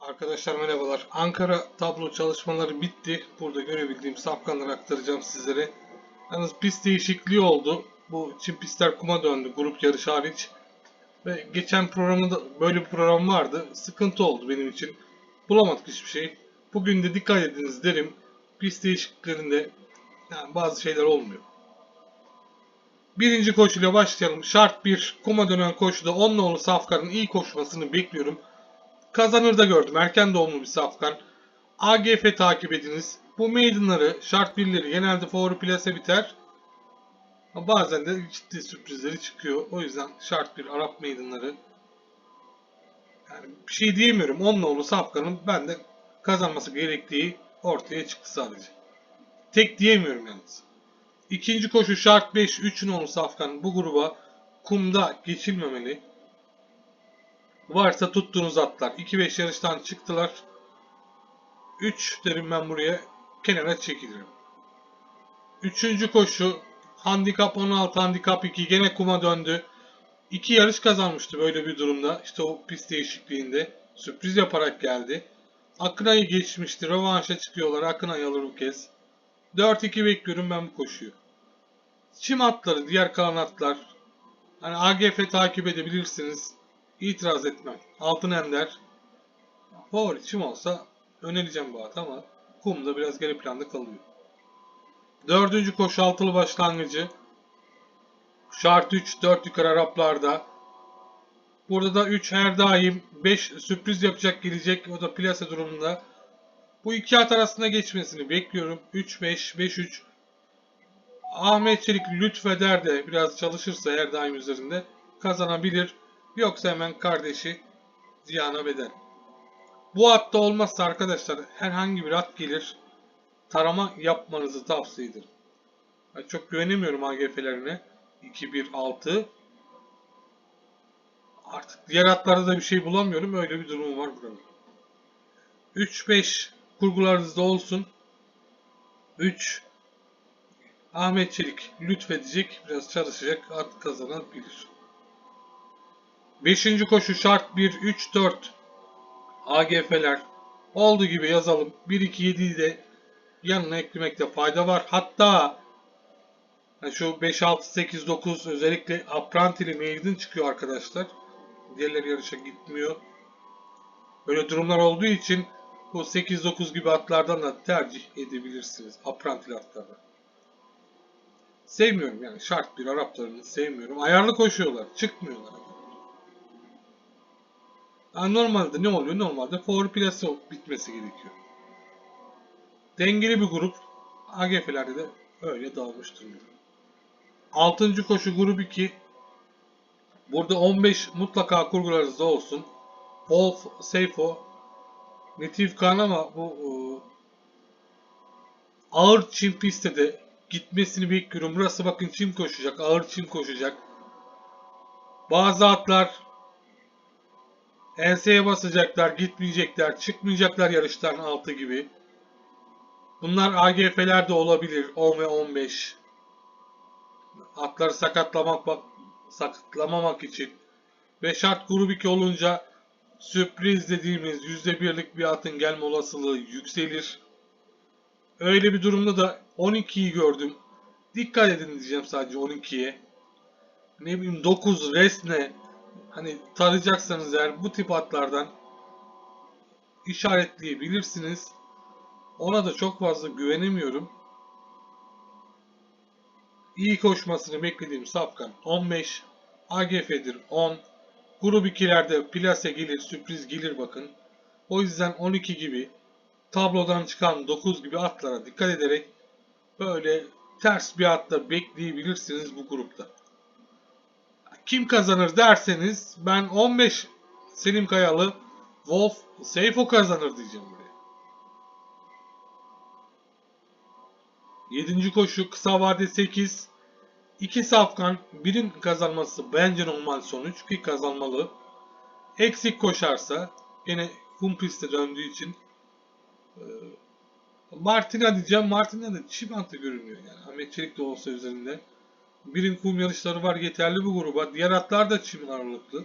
Arkadaşlar merhabalar. Ankara tablo çalışmaları bitti. Burada görebildiğim safkanları aktaracağım sizlere. Yalnız pist değişikliği oldu. Bu Çin pistler kuma döndü grup yarış hariç. Ve geçen programda böyle bir program vardı. Sıkıntı oldu benim için. Bulamadık hiçbir şey. Bugün de dikkat ediniz derim. Pist değişikliklerinde yani bazı şeyler olmuyor. Birinci koşuyla başlayalım. Şart 1. Kuma dönen koşuda 10 nolu Safkan'ın iyi koşmasını bekliyorum. Kazanır da gördüm. Erken doğumlu bir Safkan. AGF takip ediniz. Bu maidenları, şart birleri genelde favori plase biter. Ama bazen de ciddi sürprizleri çıkıyor. O yüzden şart bir Arap maidenları. Yani bir şey diyemiyorum. 10 nolu Safkan'ın ben de kazanması gerektiği ortaya çıktı sadece. Tek diyemiyorum yalnız. İkinci koşu şart 5 3 nolu Safkan bu gruba kumda geçilmemeli. Varsa tuttuğunuz atlar. 2-5 yarıştan çıktılar. 3 derim ben buraya kenara çekilirim. Üçüncü koşu handikap 16 handikap 2 gene kuma döndü. 2 yarış kazanmıştı böyle bir durumda. İşte o pist değişikliğinde sürpriz yaparak geldi. Akınay'ı geçmişti. Rövanşa çıkıyorlar. Akınay alır bu kez. 4-2 bekliyorum ben bu koşuyu. Çim atları, diğer kalan atlar. Hani AGF takip edebilirsiniz. İtiraz etmem. Altın Ender. Favori çim olsa önereceğim bu at ama kumda biraz geri planda kalıyor. Dördüncü koşu altılı başlangıcı. Şart 3, 4 yukarı Araplarda. Burada da 3 her daim 5 sürpriz yapacak gelecek. O da plase durumunda. Bu iki at arasında geçmesini bekliyorum. 3-5, 5-3. Ahmet Çelik lütfeder de biraz çalışırsa her daim üzerinde kazanabilir. Yoksa hemen kardeşi ziyana bedel. Bu atta olmazsa arkadaşlar herhangi bir at gelir tarama yapmanızı tavsiye ederim. Ben çok güvenemiyorum AGF'lerine. 2-1-6 Artık diğer atlarda da bir şey bulamıyorum. Öyle bir durum var buranın. 3-5 kurgularınızda olsun. 3 Ahmet Çelik lütfedecek. Biraz çalışacak. At kazanabilir. 5. koşu şart 1 3 4 AGF'ler olduğu gibi yazalım. 1 2 7'yi de yanına eklemekte fayda var. Hatta şu 5 6 8 9 özellikle Aprantili Maiden çıkıyor arkadaşlar. Diğerleri yarışa gitmiyor. Böyle durumlar olduğu için bu 8 9 gibi atlardan da tercih edebilirsiniz. Aprantili atlardan. Sevmiyorum yani şart bir Araplarını sevmiyorum. Ayarlı koşuyorlar. Çıkmıyorlar. Yani normalde ne oluyor? Normalde favori plase bitmesi gerekiyor. Dengeli bir grup. AGF'lerde de öyle dağılmış durumda. 6. koşu grup 2. Burada 15 mutlaka kurgularınızda olsun. Wolf, Seifo, Netif Kan ama bu e, ağır çim pistte de gitmesini bekliyorum. Burası bakın çim koşacak. Ağır çim koşacak. Bazı atlar enseye basacaklar, gitmeyecekler, çıkmayacaklar yarıştan altı gibi. Bunlar AGF'ler de olabilir. 10 ve 15. Atları sakatlamak sakatlamamak için. Ve şart grup 2 olunca sürpriz dediğimiz %1'lik bir atın gelme olasılığı yükselir. Öyle bir durumda da 12'yi gördüm. Dikkat edin diyeceğim sadece 12'ye. Ne bileyim 9 resne hani tarayacaksanız eğer bu tip atlardan işaretleyebilirsiniz. Ona da çok fazla güvenemiyorum. İyi koşmasını beklediğim Safkan 15. AGF'dir 10. Grup 2'lerde plase gelir, sürpriz gelir bakın. O yüzden 12 gibi tablodan çıkan 9 gibi atlara dikkat ederek böyle ters bir atla bekleyebilirsiniz bu grupta. Kim kazanır derseniz ben 15 Selim Kayalı Wolf Seyfo kazanır diyeceğim buraya. 7. koşu kısa vade 8. 2 safkan birin kazanması bence normal sonuç ki kazanmalı. Eksik koşarsa gene kum piste döndüğü için e, Martina diyeceğim. Martina da çimantı görünüyor yani. Ahmet Çelik de olsa üzerinde. Birin kum yarışları var yeterli bu gruba. Diğer atlar da çim ağırlıklı.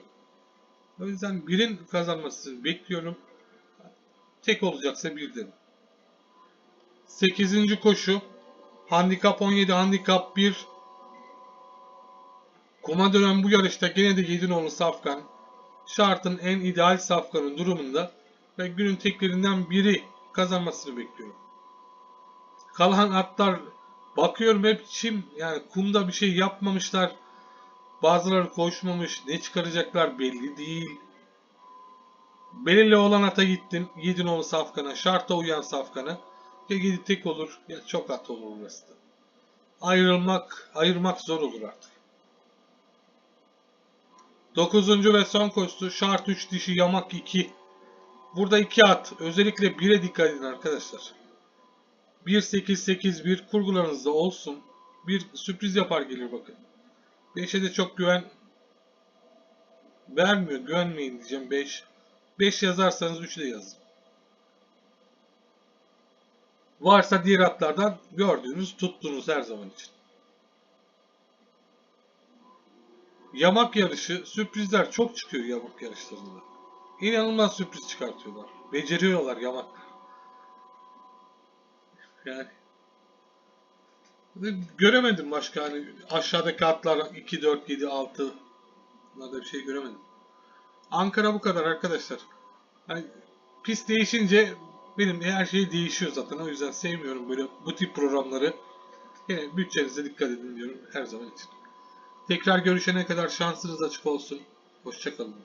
O yüzden birin kazanmasını bekliyorum. Tek olacaksa 1 derim. 8. koşu. Handikap 17, handikap 1. Kuma dönen bu yarışta gene de 7 nolu Safkan. Şartın en ideal Safkan'ın durumunda ve günün teklerinden biri kazanmasını bekliyorum. Kalan atlar bakıyorum hep çim yani kumda bir şey yapmamışlar. Bazıları koşmamış. Ne çıkaracaklar belli değil. Belirli olan ata gittim. 7 nolu Safkan'a. Şarta uyan Safkan'a. Ya 7 tek olur ya çok at olur burası. Ayrılmak, ayırmak zor olur artık. 9. ve son koşusu şart 3 dişi yamak 2. Burada 2 at. Özellikle 1'e dikkat edin arkadaşlar. 1-8-8-1 kurgularınızda olsun. Bir sürpriz yapar gelir bakın. 5'e de çok güven vermiyor. Güvenmeyin diyeceğim 5. 5 yazarsanız 3 de yazın. Varsa diğer atlardan gördüğünüz, tuttuğunuz her zaman için. Yamak yarışı, sürprizler çok çıkıyor yamak yarışlarında. İnanılmaz sürpriz çıkartıyorlar. Beceriyorlar yamaklar. Yani göremedim başka hani aşağıdaki atlar 2, 4, 7, 6 bunlarda bir şey göremedim. Ankara bu kadar arkadaşlar. Hani pist değişince benim her şey değişiyor zaten. O yüzden sevmiyorum böyle bu tip programları. Yine bütçenize dikkat edin diyorum her zaman için. Tekrar görüşene kadar şansınız açık olsun. Hoşçakalın.